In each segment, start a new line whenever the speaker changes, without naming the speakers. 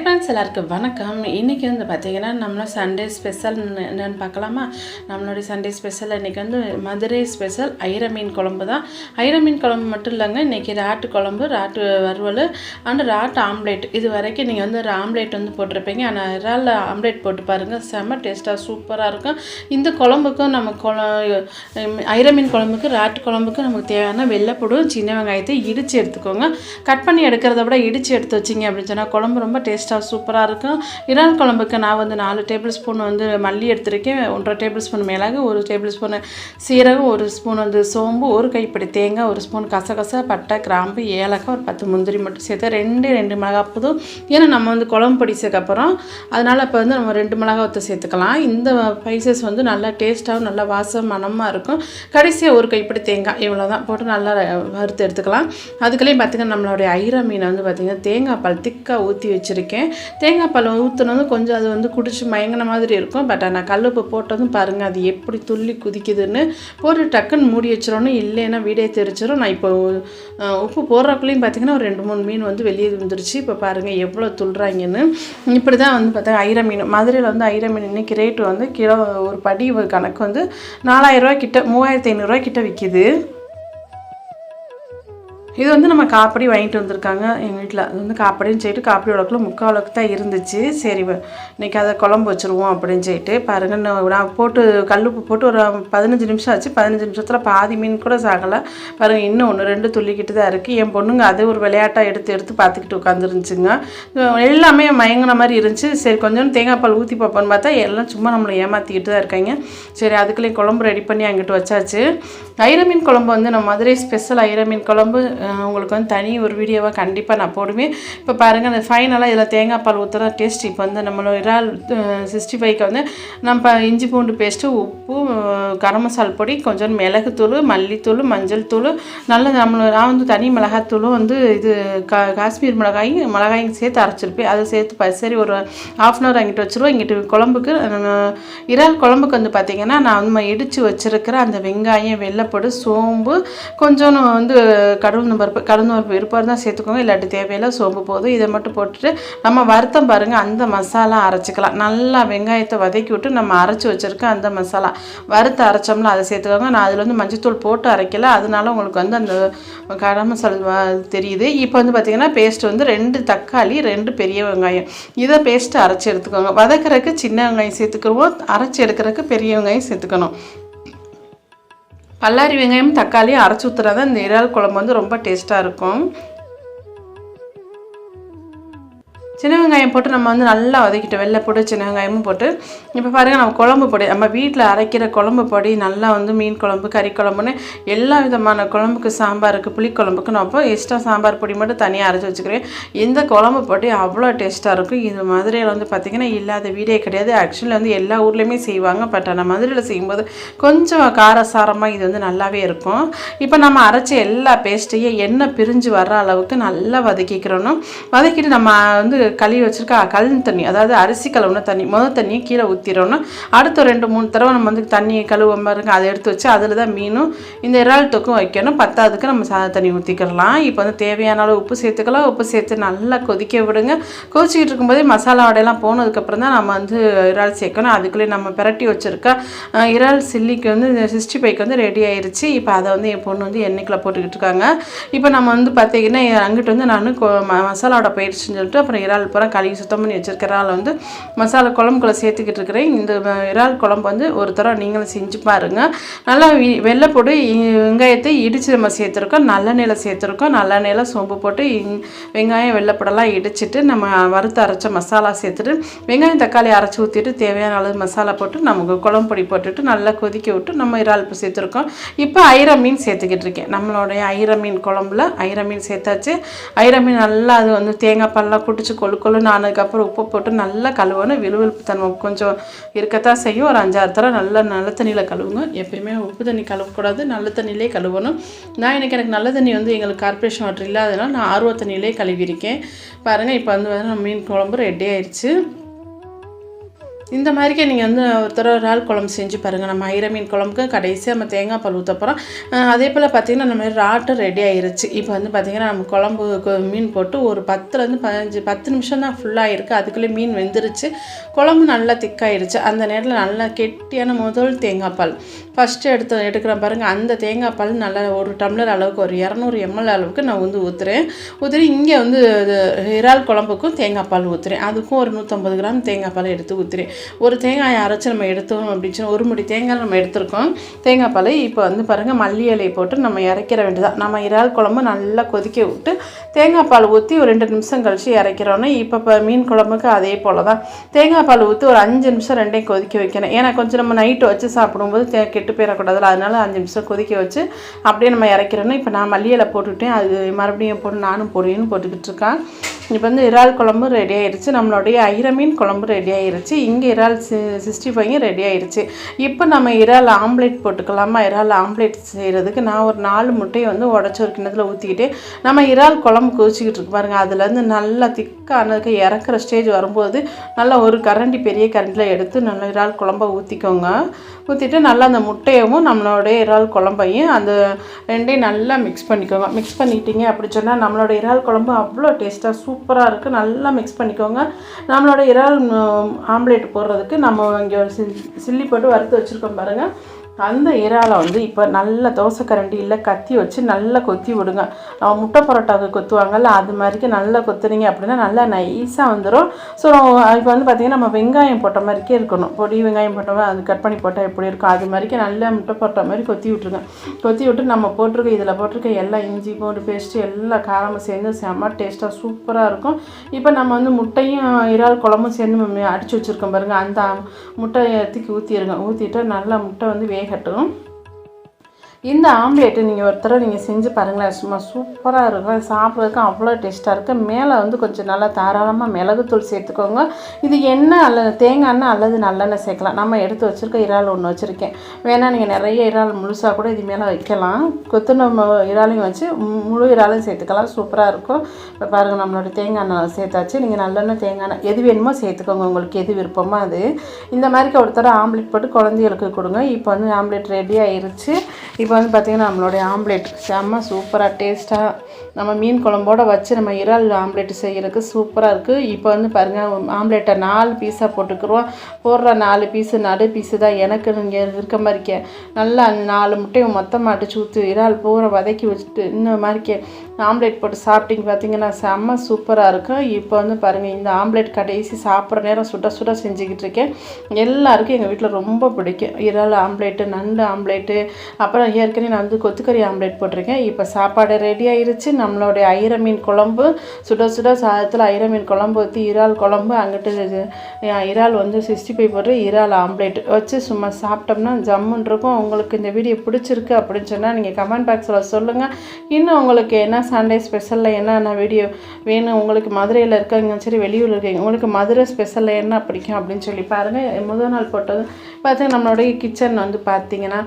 Friends எல்லாருக்கும் வணக்கம். இன்றைக்கி வந்து பார்த்திங்கன்னா நம்மள சண்டே ஸ்பெஷல் என்னென்னு பார்க்கலாமா? நம்மளுடைய சண்டே ஸ்பெஷல் இன்றைக்கி வந்து மதுரை ஸ்பெஷல் ஐர மீன் குழம்பு தான். ஐர மீன் குழம்பு மட்டும் இல்லைங்க இன்றைக்கி ராட்டு குழம்பு ராட்டு வறுவல் அண்ட் ராட்டு ஆம்லேட். இது வரைக்கும் நீங்கள் வந்து ஒரு ஆம்லேட் வந்து போட்டிருப்பீங்க. ஆனால் இறால் ஆம்லேட் போட்டு பாருங்கள் செம்ம டேஸ்ட்டாக சூப்பராக இருக்கும். இந்த குழம்புக்கும் நம்ம குழ ஐர மீன் குழம்புக்கு ராட்டு குழம்புக்கு நமக்கு தேவையான வெள்ளைப்பூடும் சின்ன வெங்காயத்தை இடித்து எடுத்துக்கோங்க. கட் பண்ணி எடுக்கிறத விட இடித்து எடுத்து வச்சிங்க அப்படின்னு சொன்னால் குழம்பு ரொம்ப டேஸ்ட் டேஸ்ட்டாக சூப்பராக இருக்கும் இறால் குழம்புக்கு நான் வந்து நாலு டேபிள் ஸ்பூன் வந்து மல்லி எடுத்திருக்கேன். ஒன்றரை டேபிள் ஸ்பூன் மிளகு ஒரு டேபிள் ஸ்பூன் சீரகம் ஒரு ஸ்பூன் வந்து சோம்பு ஒரு கைப்பிடி தேங்காய் ஒரு ஸ்பூன் கசகசா பட்டை கிராம்பு ஏலக்காய் ஒரு பத்து முந்திரி மட்டும் சேர்த்து ரெண்டு ரெண்டு மிளகா போதும். ஏன்னா நம்ம வந்து குழம்பு பிடிச்சதுக்கப்புறம் அதனால் இப்போ வந்து நம்ம ரெண்டு மிளகா ஒத்து சேர்த்துக்கலாம். இந்த ஸ்பைசஸ் வந்து நல்லா டேஸ்ட்டாகவும் நல்லா வாசம் மணமாக இருக்கும். கடைசியாக ஒரு கைப்பிடி தேங்காய் இவ்வளோ தான் போட்டு நல்லா வறுத்து எடுத்துக்கலாம். அதுக்குள்ளேயும் பார்த்திங்கன்னா நம்மளுடைய ஐரா மீனை வந்து பார்த்திங்கன்னா தேங்காய் பால் திக்காக ஊற்றி வச்சுருக்கேன். தேங்காய் பழம் ஊற்றுனதும் கொஞ்சம் அது வந்து குடிச்சு மயங்கின மாதிரி இருக்கும். பட் ஆனால் கல்லுப்பு போட்டதும் பாருங்கள் அது எப்படி துள்ளி குதிக்குதுன்னு. போட்டு டக்குன்னு மூடி வச்சிடணும். இல்லைன்னா வீடே தெரிச்சிடும் நான் இப்போ உப்பு போடுறக்குள்ளேயும் பார்த்திங்கன்னா ஒரு ரெண்டு மூணு மீன் வந்து வெளியே வந்துருச்சு இப்போ பாருங்கள் எவ்வளோ துள்ளுறாங்கன்னு. இப்படி தான் வந்து பார்த்தா ஐர மீன். மதுரையில் வந்து ஐர மீன் இன்னைக்கு ரேட்டு வந்து கிலோ ஒரு படி கணக்கு வந்து நாலாயிரரூவா கிட்ட மூவாயிரத்தி ஐநூறுரூவா கிட்ட விற்கிது இது வந்து நம்ம காப்படி வாங்கிட்டு வந்திருக்காங்க எங்கள் வீட்டில் அது வந்து காப்படின்னு சொல்லிட்டு காப்படி உலக்கில் முக்கால் உலக்கு தான் இருந்துச்சு. சரி இன்றைக்கி இன்னைக்கு அதை குழம்பு வச்சுருவோம் அப்படின்னு சொல்லிட்டு பாருங்க நான் நான் போட்டு கல்லுப்பு போட்டு ஒரு பதினஞ்சு நிமிஷம் ஆச்சு. பதினஞ்சு நிமிஷத்தில் பாதி மீன் கூட சாகலை. பாருங்கள் இன்னும் ஒன்று ரெண்டு துள்ளிக்கிட்டு தான் இருக்குது என் பொண்ணுங்க அது ஒரு விளையாட்டாக எடுத்து எடுத்து பார்த்துக்கிட்டு உட்காந்துருந்துச்சுங்க எல்லாமே மயங்கின மாதிரி இருந்துச்சு. சரி கொஞ்சம் தேங்காய் பால் ஊற்றி பார்ப்போன்னு பார்த்தா எல்லாம் சும்மா நம்மளை ஏமாற்றிக்கிட்டு தான் இருக்காங்க. சரி அதுக்குள்ளேயும் குழம்பு ரெடி பண்ணி அங்கிட்டு வச்சாச்சு. ஐர மீன் குழம்பு வந்து நம்ம மதுரை ஸ்பெஷல் ஐர மீன் குழம்பு உங்களுக்கு வந்து தனி ஒரு வீடியோவாக கண்டிப்பாக நான் போடுவேன். இப்போ பாருங்கள் அந்த ஃபைனலாக இதில் தேங்காய் பால் ஊற்றுற டேஸ்ட் இப்போ வந்து நம்மளோட இறால் சிக்ஸ்டி ஃபைவ்க்கு வந்து நம்ம இஞ்சி பூண்டு பேஸ்ட்டு உப்பு கரம் மசால் பொடி கொஞ்சம் மிளகுத்தூள் மல்லித்தூள் மஞ்சள் தூள் நல்ல நம்மளோட நான் வந்து தனி மிளகாத்தூளும் வந்து இது கா காஷ்மீர் மிளகாயும் மிளகாயும் சேர்த்து அரைச்சிருப்பேன். அதை சேர்த்து சரி ஒரு ஆஃப் அன் ஹவர் அங்கிட்டு வச்சுருவோம். இங்கிட்டு குழம்புக்கு இறால் குழம்புக்கு வந்து பார்த்திங்கன்னா நான் வந்து இடித்து வச்சுருக்கிற அந்த வெங்காயம் வெள்ளைப்படு சோம்பு கொஞ்சம் வந்து கடவுள் பருப்பு கடந்த பருப்பு இருப்பார் தான் சேர்த்துக்கோங்க இல்லாட்டி தேவையில்லை சோம்பு போதும் இதை மட்டும் போட்டுட்டு நம்ம வறுத்தம் பாருங்கள் அந்த மசாலா அரைச்சிக்கலாம். நல்லா வெங்காயத்தை வதக்கி விட்டு நம்ம அரைச்சி வச்சுருக்க அந்த மசாலா. வறுத்து அரைச்சோம்னா அதை சேர்த்துக்கோங்க. நான் அதில் வந்து மஞ்சத்தூள் போட்டு அரைக்கல. அதனால உங்களுக்கு வந்து அந்த கடை மசாலா தெரியுது. இப்போ வந்து பார்த்திங்கன்னா பேஸ்ட் வந்து ரெண்டு தக்காளி ரெண்டு பெரிய வெங்காயம். இதை பேஸ்ட்டு அரைச்சி எடுத்துக்கோங்க. வதக்கறதுக்கு சின்ன வெங்காயம் சேர்த்துக்குருவோம் அரைச்சி எடுக்கிறதுக்கு பெரிய வெங்காயம் சேர்த்துக்கணும். பல்லாரி வெங்காயம் தக்காளி அரைச்சி ஊற்றுறா இந்த இறால் குழம்பு வந்து ரொம்ப டேஸ்ட்டாக இருக்கும். சின்ன வெங்காயம் போட்டு நம்ம வந்து நல்லா வதக்கிட்டு வெள்ளை போட்டு சின்ன வெங்காயமும் போட்டு இப்போ பாருங்கள் நம்ம குழம்பு பொடி நம்ம வீட்டில் அரைக்கிற குழம்பு பொடி நல்லா வந்து மீன் குழம்பு கறி குழம்புன்னு எல்லா விதமான குழம்புக்கு சாம்பாருக்கு புளிக்குழம்புக்கு நான் இப்போ எக்ஸ்ட்ரா சாம்பார் பொடி மட்டும் தனியாக அரைச்சி வச்சுக்கிறேன். இந்த குழம்பு பொடி அவ்வளோ டேஸ்ட்டாக இருக்கும். இது மதுரையில் வந்து பார்த்திங்கன்னா இல்லாத வீடே கிடையாது. ஆக்சுவலி வந்து எல்லா ஊர்லேயுமே செய்வாங்க. பட் ஆனால் மதுரையில் செய்யும்போது கொஞ்சம் காரசாரமாக இது வந்து நல்லாவே இருக்கும். இப்போ நம்ம அரைச்ச எல்லா பேஸ்ட்டையும் எண்ணெய் பிரிஞ்சு வர்ற அளவுக்கு நல்லா வதக்கிக்கிறணும். வதக்கிட்டு நம்ம வந்து கழுவி வச்சுருக்கா கல் தண்ணி அதாவது அரிசி கழுவுன தண்ணி முதல் தண்ணியை கீழே ஊற்றிடணும் அடுத்த ரெண்டு மூணு தடவை நம்ம வந்து தண்ணி கழுவ பாருங்க அதை எடுத்து வச்சு அதில் தான் மீனும் இந்த இறால் தொக்கும் வைக்கணும். பத்தாவதுக்கு நம்ம சாத தண்ணி ஊற்றிக்கிறலாம் இப்போ வந்து தேவையான அளவு உப்பு சேர்த்துக்கலாம். உப்பு சேர்த்து நல்லா கொதிக்க விடுங்க. கொதிச்சிக்கிட்டு இருக்கும்போதே மசாலா வடையெல்லாம் போனதுக்கப்புறம் தான் நம்ம வந்து இறால் சேர்க்கணும். அதுக்குள்ளே நம்ம பிரட்டி வச்சுருக்க இறால் சில்லிக்கு வந்து சிக்ஸ்டி ஃபைவ்க்கு வந்து ரெடி ஆயிடுச்சு இப்போ அதை வந்து என் பொண்ணு வந்து எண்ணெய்க்கில் போட்டுக்கிட்டு இருக்காங்க. இப்போ நம்ம வந்து பார்த்தீங்கன்னா அங்கிட்டு வந்து நான் மசாலாவோட பயிற்சின்னு சொல்லிட்டு அப்புறம் இறால் பூரா கழுவி சுத்தம் பண்ணி வச்சிருக்க இறால் வந்து மசாலா குழம்புக்குள்ளே சேர்த்துக்கிட்டு இருக்கிறேன். இந்த இறால் குழம்பு வந்து ஒரு தடவை நீங்களும் செஞ்சு பாருங்கள் நல்லா வி- வெள்ளைப்பொடி வெங்காயத்தை இடித்து நம்ம சேர்த்துருக்கோம். நல்லெண்ணெயில் சேர்த்துருக்கோம். நல்லெண்ணெயில் சோம்பு போட்டு இங்- வெங்காயம் வெள்ளைப்படலாம் இடிச்சிட்டு நம்ம வறுத்து அரைச்ச மசாலா சேர்த்துட்டு வெங்காயம் தக்காளி அரைச்சி ஊற்றிட்டு தேவையான அளவு மசாலா போட்டு நமக்கு குழம்பு பொடி போட்டுட்டு நல்லா கொதிக்க விட்டு நம்ம இறால் இப்போ சேர்த்துருக்கோம். இப்போ ஐர மீன் சேர்த்துக்கிட்டு இருக்கேன். நம்மளுடைய ஐர மீன் குழம்புல ஐர மீன் சேர்த்தாச்சு. ஐர மீன் நல்லா அது வந்து தேங்காய் பால்லாம் குடிச்சு கொழு கொழுன்னு ஆனதுக்கப்புறம் உப்பு போட்டு நல்லா கழுவணும் விழுவிழுப்பு தன்மை கொஞ்சம் இருக்கத்தான் செய்யும். ஒரு அஞ்சாறு தடவை நல்லா நல்ல தண்ணியில் கழுவுங்க. எப்பயுமே உப்பு தண்ணி கழுவக்கூடாது. நல்ல தண்ணியிலே கழுவணும். நான் எனக்கு எனக்கு நல்ல தண்ணி வந்து எங்களுக்கு கார்ப்பரேஷன் வாட்டர் இல்லாதனால நான் ஆர்வ தண்ணியிலே கழுவிருக்கேன் பாருங்கள் இப்போ வந்து நம்ம மீன் குழம்பு ரெடி ஆயிடுச்சு இந்த மாதிரிக்கே நீங்கள் வந்து ஒரு இறால் குழம்பு செஞ்சு பாருங்கள் நம்ம ஐர மீன் குழம்புக்கு கடைசியாக நம்ம தேங்காய் பால் ஊற்ற போகிறோம் அதே போல் பார்த்திங்கன்னா நம்ம ராட்டும் ரெடி ஆயிருச்சு. இப்போ வந்து பார்த்திங்கன்னா நம்ம குழம்பு மீன் போட்டு ஒரு பத்துலேருந்து பதினஞ்சு பத்து நிமிஷம் தான் ஃபுல்லாக இருக்குது அதுக்குள்ளே மீன் வெந்துருச்சு. குழம்பு நல்லா திக்காயிருச்சு. அந்த நேரத்தில் நல்லா கெட்டியான முதல் தேங்காய் பால். ஃபஸ்ட்டு எடுத்து எடுக்கிறேன் பாருங்கள் அந்த தேங்காய் பால் நல்லா ஒரு டம்ளர் அளவுக்கு ஒரு இரநூறு எம்எல் அளவுக்கு நான் வந்து ஊற்றுறேன் ஊற்றி இங்கே வந்து இறால் குழம்புக்கும் தேங்காய் பால் ஊற்றுறேன் அதுக்கும் ஒரு நூற்றம்பது கிராம் தேங்காய் பால் எடுத்து ஊற்றுறேன் ஒரு தேங்காயை அரைச்சி நம்ம எடுத்தோம் அப்படின்னு சொல்லி ஒரு முடி தேங்காய் நம்ம எடுத்திருக்கோம். தேங்காய் பால் இப்போ வந்து பாருங்கள் மல்லி இலையை போட்டு நம்ம இறக்கிற வேண்டியதான் நம்ம இறால் குழம்பு நல்லா கொதிக்க விட்டு தேங்காய் பால் ஊற்றி ஒரு ரெண்டு நிமிஷம் கழித்து இறக்கிறோன்னே இப்போ இப்போ மீன் குழம்புக்கு அதே போல் தான் தேங்காய் பால் ஊற்றி ஒரு அஞ்சு நிமிஷம் ரெண்டையும் கொதிக்க வைக்கணும். ஏன்னா கொஞ்சம் நம்ம நைட்டு வச்சு சாப்பிடும்போது தே கெட்டு போயிடக்கூடாதுல அதனால் அஞ்சு நிமிஷம் கொதிக்க வச்சு அப்படியே நம்ம இறக்கிறோன்னா இப்போ நான் மல்லி இலை போட்டுவிட்டேன் அது மறுபடியும் போட்டு நானும் பொடியும் போட்டுக்கிட்டு இருக்கேன். இப்போ வந்து இறால் குழம்பு ரெடி ஆயிடுச்சு நம்மளுடைய ஐர மீன் குழம்பு ரெடி ஆயிடுச்சு இங்கே இறால் சி சிக்ஸ்டி ஃபைவ் ரெடி ஆயிடுச்சு இப்போ நம்ம இறால் ஆம்லேட் போட்டுக்கலாமா? இறால் ஆம்லேட் செய்கிறதுக்கு நான் ஒரு நாலு முட்டையை வந்து உடச்சி ஒரு கிண்ணத்தில் ஊற்றிக்கிட்டு நம்ம இறால் குழம்பு கொதிச்சிக்கிட்டு இருக்கு பாருங்க. அதுலேருந்து நல்லா திக்கானதுக்கு இறக்குற ஸ்டேஜ் வரும்போது நல்லா ஒரு கரண்டி பெரிய கரண்டியில் எடுத்து நல்லா இறால் குழம்ப ஊற்றிக்கோங்க ஊற்றிட்டு நல்லா அந்த முட்டையவும் நம்மளோடைய இறால் குழம்பையும் அந்த ரெண்டையும் நல்லா மிக்ஸ் பண்ணிக்கோங்க. மிக்ஸ் பண்ணிட்டீங்க அப்படி சொன்னால் நம்மளோட இறால் குழம்பு அவ்வளோ டேஸ்ட்டாக சூப்பராக இருக்குது நல்லா மிக்ஸ் பண்ணிக்கோங்க. நம்மளோட இறால் ஆம்லேட் போடுறதுக்கு நம்ம இங்கே ஒரு சில்லி போட்டு வறுத்து வச்சுருக்கோம் பாருங்கள் அந்த இறாலை வந்து இப்போ நல்ல தோசை கரண்டி இல்லை கத்தி வச்சு நல்லா கொத்தி விடுங்க. நம்ம முட்டை பரோட்டாவுக்கு கொத்துவாங்கல்ல அது மாதிரிக்கு நல்லா கொத்துனீங்க அப்படின்னா நல்லா நைஸாக வந்துடும் ஸோ இப்போ வந்து பார்த்திங்கன்னா நம்ம வெங்காயம் போட்ட மாதிரிக்கே இருக்கணும். பொடி வெங்காயம் போட்ட மாதிரி அது கட் பண்ணி போட்டால் எப்படி இருக்கும்? அது மாதிரிக்கு நல்லா முட்டை பரோட்டா மாதிரி கொத்தி விட்ருங்க கொத்தி விட்டு நம்ம போட்டிருக்க இதில் போட்டிருக்க எல்லா இஞ்சி பூண்டு பேஸ்ட்டு எல்லா காரமும் சேர்ந்து செம்ம டேஸ்ட்டாக சூப்பராக இருக்கும். இப்போ நம்ம வந்து முட்டையும் இறால் குழம்பும் சேர்ந்து அடித்து வச்சுருக்கோம் பாருங்கள் அந்த முட்டையை தூக்கி ஊற்றிடுங்க ஊற்றிட்டு நல்லா முட்டை வந்து घटकों இந்த ஆம்லேட்டு நீங்கள் ஒரு தடவை நீங்கள் செஞ்சு பாருங்களேன் சும்மா சூப்பராக இருக்கும். சாப்பிட்றதுக்கு அவ்வளோ டேஸ்ட்டாக இருக்குது மேலே வந்து கொஞ்சம் நல்லா தாராளமாக மிளகுத்தூள் சேர்த்துக்கோங்க. இது எண்ணெய் அல்லது தேங்காய் எண்ணெய் அல்லது நல்லெண்ணெய் சேர்க்கலாம். நம்ம எடுத்து வச்சுருக்க இறால் ஒன்று வச்சுருக்கேன். வேணால் நீங்கள் நிறைய இறால் முழுசாக கூட இது மேலே வைக்கலாம். கொத்துன இறாலையும் வச்சு முழு இறாலையும் சேர்த்துக்கலாம். சூப்பராக இருக்கும். இப்போ பாருங்கள் நம்மளோட தேங்காய் எண்ணெய் சேர்த்தாச்சு. நீங்கள் நல்லெண்ணெய் தேங்காய் எண்ணெய் எது வேணுமோ சேர்த்துக்கோங்க. உங்களுக்கு எது விருப்பமோ அது. இந்த மாதிரிக்கு ஒரு தடவை ஆம்லேட் போட்டு குழந்தைகளுக்கு கொடுங்க. இப்போ வந்து ஆம்லேட் ரெடி ஆயிருச்சு. இப்போ இப்போ வந்து பார்த்திங்கன்னா நம்மளுடைய ஆம்லேட். செம்ம சூப்பராக டேஸ்ட்டாக நம்ம மீன் குழம்போடு வச்சு நம்ம இறால் ஆம்லேட் செய்கிறதுக்கு சூப்பராக இருக்குது இப்போ வந்து பாருங்கள் ஆம்லேட்டை நாலு பீஸாக போட்டுக்கிறோம். போடுற நாலு பீஸு நடு பீஸு தான் எனக்கு இங்கே இருக்க மாதிரிக்க நல்லா நாலு முட்டையை மொத்தமாக அடிச்சு ஊற்றி இறால் பூரா வதக்கி வச்சுட்டு இந்த மாதிரிக்க ஆம்லேட் போட்டு சாப்பிட்டிங்க பார்த்தீங்கன்னா செம்ம சூப்பராக இருக்கும். இப்போ வந்து பாருங்கள் இந்த ஆம்லேட் கடைசி சாப்பிட்ற நேரம் சுட சுட செஞ்சுக்கிட்டு இருக்கேன். எல்லாருக்கும் எங்கள் வீட்டில் ரொம்ப பிடிக்கும். இறால் ஆம்லேட்டு நண்டு ஆம்லேட்டு அப்புறம் ஏற்கனவே நான் வந்து கொத்துக்கறி ஆம்லேட் போட்டிருக்கேன். இப்போ சாப்பாடு ரெடி ஆயிருச்சு. நம்மளுடைய ஐர மீன் குழம்பு சுட சுட சாதத்தில் ஐர மீன் குழம்பு ஊற்றி இறால் குழம்பு அங்கிட்டு இறால் வந்து சிக்ஸ்டி ஃபைவ் போட்டு இறால் ஆம்லேட் வச்சு சும்மா சாப்பிட்டோம்னா ஜம்முன்னு இருக்கும். உங்களுக்கு இந்த வீடியோ பிடிச்சிருக்கு அப்படின்னு சொன்னால் நீங்கள் கமெண்ட் பாக்ஸில் சொல்லுங்கள் இன்னும் உங்களுக்கு என்ன சண்டே ஸ்பெஷலில் என்னென்ன வீடியோ வேணும் உங்களுக்கு மதுரையில் இருக்கீங்க சரி வெளியூரில் இருக்கீங்க உங்களுக்கு மதுரை ஸ்பெஷலில் என்ன பிடிக்கும் அப்படின்னு சொல்லி பாருங்கள் முதல் நாள் போட்டது பார்த்தீங்கன்னா நம்மளுடைய கிச்சன் வந்து பார்த்தீங்கன்னா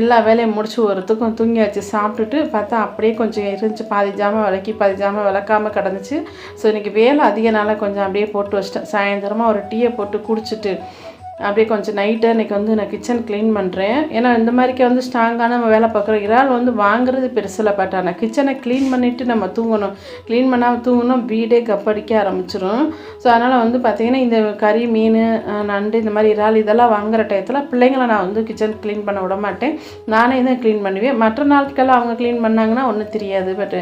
எல்லா வேலையும் முடிச்சு ஒருத்துக்கும் தூங்கி வச்சு சாப்பிட்டுட்டு பார்த்தா அப்படியே கொஞ்சம் இருந்துச்சு பாதி ஜாமான் விளக்கி பாதி ஜாமான் விளக்காமல் கிடந்துச்சு. ஸோ இன்றைக்கி வேலை அதிகனால கொஞ்சம் அப்படியே போட்டு வச்சிட்டேன். சாயந்தரமாக ஒரு டீயை போட்டு குடிச்சிட்டு அப்படியே கொஞ்சம் நைட்டு இன்றைக்கி வந்து நான் கிச்சன் க்ளீன் பண்ணுறேன் ஏன்னா இந்த மாதிரிக்கு வந்து ஸ்ட்ராங்கான நம்ம வேலை பார்க்குறோம் இறால் வந்து வாங்குறது பெருசில் பட் ஆனால் கிச்சனை க்ளீன் பண்ணிவிட்டு நம்ம தூங்கணும். க்ளீன் பண்ணாமல் தூங்கணும் வீடே கப்படிக்க ஆரம்பிச்சிடும் ஸோ அதனால் வந்து பார்த்திங்கன்னா இந்த கறி மீன் நண்டு இந்த மாதிரி இறால் இதெல்லாம் வாங்குற டயத்தில் பிள்ளைங்களை நான் வந்து கிச்சன் க்ளீன் பண்ண விட மாட்டேன். நானே தான் க்ளீன் பண்ணுவேன். மற்ற நாட்கள்லாம் அவங்க க்ளீன் பண்ணாங்கன்னா ஒன்றும் தெரியாது. பட்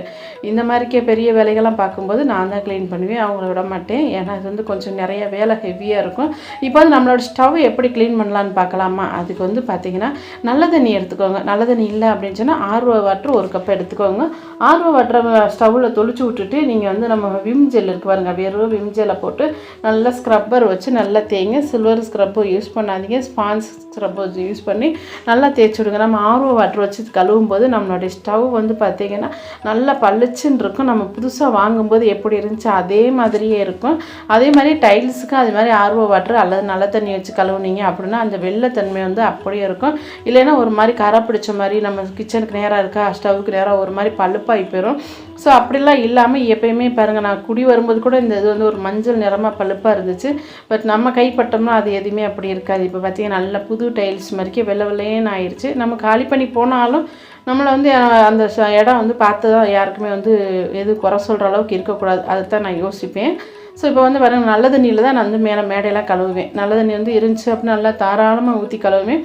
இந்த மாதிரிக்கே பெரிய வேலைகள்லாம் பார்க்கும்போது நான் தான் க்ளீன் பண்ணுவேன். அவங்கள விட மாட்டேன். ஏன்னா இது வந்து கொஞ்சம் நிறைய வேலை ஹெவியாக இருக்கும். இப்போ வந்து நம்மளோட ஸ்டவ் எப்படி க்ளீன் பண்ணலான்னு பார்க்கலாமா? அதுக்கு வந்து பார்த்திங்கன்னா நல்ல தண்ணி எடுத்துக்கோங்க. நல்ல தண்ணி இல்லை அப்படின்னு சொன்னால் ஆர்வ வாட்டர் ஒரு கப் எடுத்துக்கோங்க. ஆர்வ வாட்டரை ஸ்டவ்வில் தொளிச்சு விட்டுட்டு நீங்கள் வந்து நம்ம விம் ஜெல் இருக்கு பாருங்க வெறும் விம் ஜெல்லை போட்டு நல்லா ஸ்க்ரப்பர் வச்சு நல்லா தேய்ங்க. சில்வர் ஸ்க்ரப்பும் யூஸ் பண்ணாதீங்க. ஸ்பான்ஸ் ஸ்க்ரப்பர் யூஸ் பண்ணி நல்லா தேய்ச்சி விடுங்க. நம்ம ஆர்வ வாட்டர் வச்சு கழுவும் போது நம்மளுடைய ஸ்டவ் வந்து பார்த்தீங்கன்னா நல்லா பளிச்சுன்னு இருக்கும். நம்ம புதுசாக வாங்கும்போது எப்படி இருந்துச்சு அதே மாதிரியே இருக்கும். அதே மாதிரி டைல்ஸுக்கு அது மாதிரி ஆர்வ வாட்டர் அல்லது நல்ல தண்ணி வச்சு கழுவுனீங்க அப்படின்னா அந்த வெள்ளைத்தன்மை வந்து அப்படியே இருக்கும். இல்லைன்னா ஒரு மாதிரி கரை பிடிச்ச மாதிரி நம்ம கிச்சனுக்கு நேராக இருக்கா ஸ்டவ்வுக்கு நேராக ஒரு மாதிரி பழுப்பாகி போயிடும் ஸோ அப்படிலாம் இல்லாமல் எப்பயுமே பாருங்கள் நான் குடி வரும்போது கூட இந்த இது வந்து ஒரு மஞ்சள் நிறமாக பழுப்பாக இருந்துச்சு. பட் நம்ம கைப்பட்டோம்னா அது எதுவுமே அப்படி இருக்காது. இப்போ பார்த்தீங்கன்னா நல்ல புது டைல்ஸ் மாதிரிக்கே வெள்ளை வெள்ளையேன்னு ஆயிடுச்சு நம்ம காலி பண்ணி போனாலும் நம்மளை வந்து அந்த ச- இடம் வந்து பார்த்து தான் யாருக்குமே வந்து எது குறை சொல்கிற அளவுக்கு இருக்கக்கூடாது. அதுதான் நான் யோசிப்பேன். ஸோ இப்போ வந்து பாருங்கள் நல்ல தண்ணியில் தான் நான் வந்து மேலே மேடையெல்லாம் கழுவுவேன். நல்ல தண்ணி வந்து இருந்துச்சு அப்படின்னு நல்லா தாராளமாக ஊற்றி கழுவுவேன்.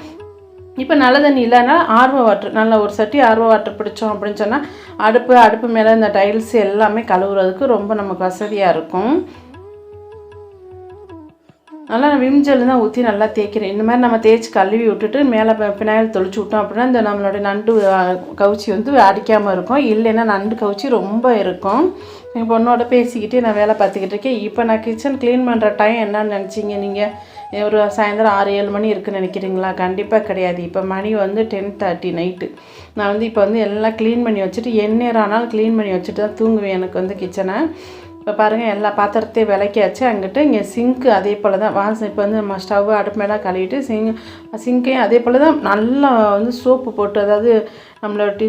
இப்போ நல்ல தண்ணி இல்லைன்னா ஆர்வ வாட்டர் நல்ல ஒரு சட்டி ஆர்வ வாட்டர் பிடிச்சோம் அப்படின்னு சொன்னால் அடுப்பு அடுப்பு மேலே இந்த டைல்ஸ் எல்லாமே கழுவுறதுக்கு ரொம்ப நமக்கு வசதியாக இருக்கும். நல்லா நான் விம் ஜெல் தான் ஊற்றி நல்லா தேய்க்கிறேன். இந்த மாதிரி நம்ம தேய்ச்சி கழுவி விட்டுட்டு மேலே பினாயில் தொளிச்சு விட்டோம் அப்படின்னா இந்த நம்மளோட நண்டு கவுச்சி வந்து அடிக்காமல் இருக்கும். இல்லைன்னா நண்டு கவுச்சி ரொம்ப இருக்கும். என் பொண்ணோட பேசிக்கிட்டே நான் வேலை பார்த்துக்கிட்டு இருக்கேன். இப்போ நான் கிச்சன் க்ளீன் பண்ணுற டைம் என்னன்னு நினச்சிங்க நீங்கள் ஒரு சாயந்தரம் ஆறு ஏழு மணி இருக்குன்னு நினைக்கிறீங்களா? கண்டிப்பாக கிடையாது. இப்போ மணி வந்து டென் தேர்ட்டி நைட்டு நான் வந்து இப்போ வந்து எல்லாம் க்ளீன் பண்ணி வச்சுட்டு எந்நேரம் ஆனாலும் க்ளீன் பண்ணி வச்சுட்டு தான் தூங்குவேன் எனக்கு வந்து கிச்சனை இப்போ பாருங்கள் எல்லா பாத்திரத்தையும் விளக்கியாச்சு. அங்கிட்டு இங்கே சிங்க்கு அதே போல் தான். வாசம் இப்போ வந்து நம்ம ஸ்டவ் அடுப்பு மேலே கழுவிட்டு சிங் சிங்கையும் அதே போல் தான். நல்லா வந்து சோப்பு போட்டு அதாவது நம்மளோட டீ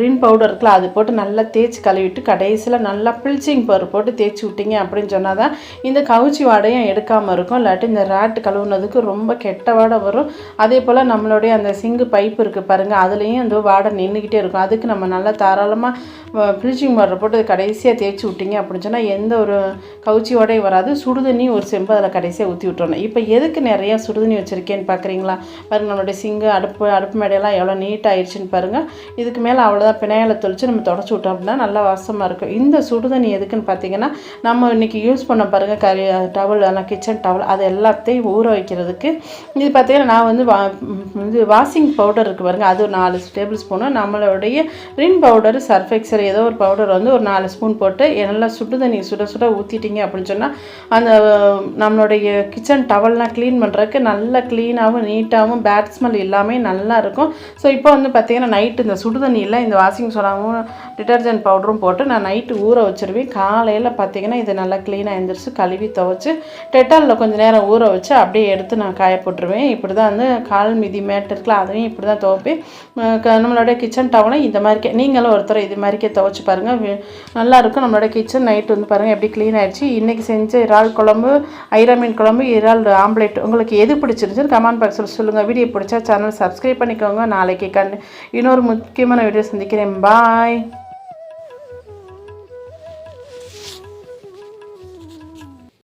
ரின் பவுடர் இருக்குல்ல அது போட்டு நல்லா தேய்ச்சி கழுவிட்டு கடைசியில் நல்லா ப்ளீச்சிங் பவுடர் போட்டு தேய்ச்சி விட்டீங்க அப்படின்னு சொன்னால் தான் இந்த கவுச்சி வாடையும் எடுக்காமல் இருக்கும். இல்லாட்டி இந்த ராட்டு கழுவுனதுக்கு ரொம்ப கெட்ட வாடை வரும். அதே போல் நம்மளுடைய அந்த சிங்கு பைப் இருக்குது பாருங்கள் அதுலேயும் இந்த வாடை நின்றுக்கிட்டே இருக்கும். அதுக்கு நம்ம நல்லா தாராளமாக ப்ளீச்சிங் பவுடர் போட்டு கடைசியாக தேய்ச்சி விட்டீங்க அப்படின்னு சொன்னால் எந்த ஒரு கவுச்சி வாடையும் வராது. சுடுதண்ணி ஒரு செம்பு அதில் கடைசியாக ஊற்றி விட்டுறணும். இப்போ எதுக்கு நிறையா சுடுதண்ணி வச்சுருக்கேன்னு பார்க்குறீங்களா பாருங்கள் நம்மளுடைய சிங்கு அடுப்பு அடுப்பு மேடையெல்லாம் எவ்வளோ நீட் ஆயிடுச்சுன்னு பாருங்கள் இதுக்கு மேலே அவ்வளோதான் பிணையில தொளிச்சு நம்ம தொடச்சி விட்டோம் அப்படின்னா நல்லா வாசமாக இருக்கும். இந்த சுடுதண்ணி எதுக்குன்னு பார்த்தீங்கன்னா நம்ம இன்றைக்கி யூஸ் பண்ண பாருங்கள் கறி டவல் ஆனால் கிச்சன் டவல் அது எல்லாத்தையும் ஊற வைக்கிறதுக்கு. இது பார்த்தீங்கன்னா நான் வந்து வா இது வாஷிங் பவுடர் இருக்குது பாருங்கள் அது ஒரு நாலு டேபிள் ஸ்பூனு நம்மளுடைய ரின் பவுடர் சர்ஃபெக்சர் ஏதோ ஒரு பவுடர் வந்து ஒரு நாலு ஸ்பூன் போட்டு நல்லா சுடு தண்ணி சுட சுட ஊற்றிட்டீங்க அப்படின்னு சொன்னால் அந்த நம்மளுடைய கிச்சன் டவல்லாம் க்ளீன் பண்ணுறதுக்கு நல்லா க்ளீனாகவும் நீட்டாகவும் பேட் ஸ்மெல் இல்லாமல் நல்லா இருக்கும். ஸோ இப்போ வந்து பார்த்திங்கன்னா நைட்டு இந்த சுடு தண்ணியில் இந்த வாஷிங் சோடாவும் டிட்டர்ஜென்ட் பவுடரும் போட்டு நான் நைட்டு ஊற வச்சிருவேன். காலையில் பார்த்தீங்கன்னா இது நல்லா க்ளீனாக எழுந்திரிச்சு கழுவி துவச்சி டெட்டாலில் கொஞ்சம் நேரம் ஊற வச்சு அப்படியே எடுத்து நான் காய போட்டுருவேன். இப்படி தான் வந்து கால் மிதி மேட் இருக்குல்ல அதையும் இப்படி தான் துவைப்பேன் க- நம்மளோட கிச்சன் டவுனை இந்த மாதிரிக்கே நீங்களும் ஒருத்தர் இது மாதிரிக்கே துவைச்சி பாருங்கள் நல்லாயிருக்கும் நம்மளோட கிச்சன் நைட் வந்து பாருங்கள் எப்படி க்ளீன் ஆகிடுச்சு இன்றைக்கி செஞ்ச இறால் குழம்பு ஐரா மீன் குழம்பு இறால் ஆம்லேட். உங்களுக்கு எது பிடிச்சிருந்துச்சுன்னு கமெண்ட் பாக்ஸில் சொல்லுங்கள் வீடியோ பிடிச்சா சேனல் சப்ஸ்கிரைப் பண்ணிக்கோங்க. நாளைக்கு சேனல் இன்னொரு முக்கியமான வீடியோ சந்திக்கிறேன். பாய்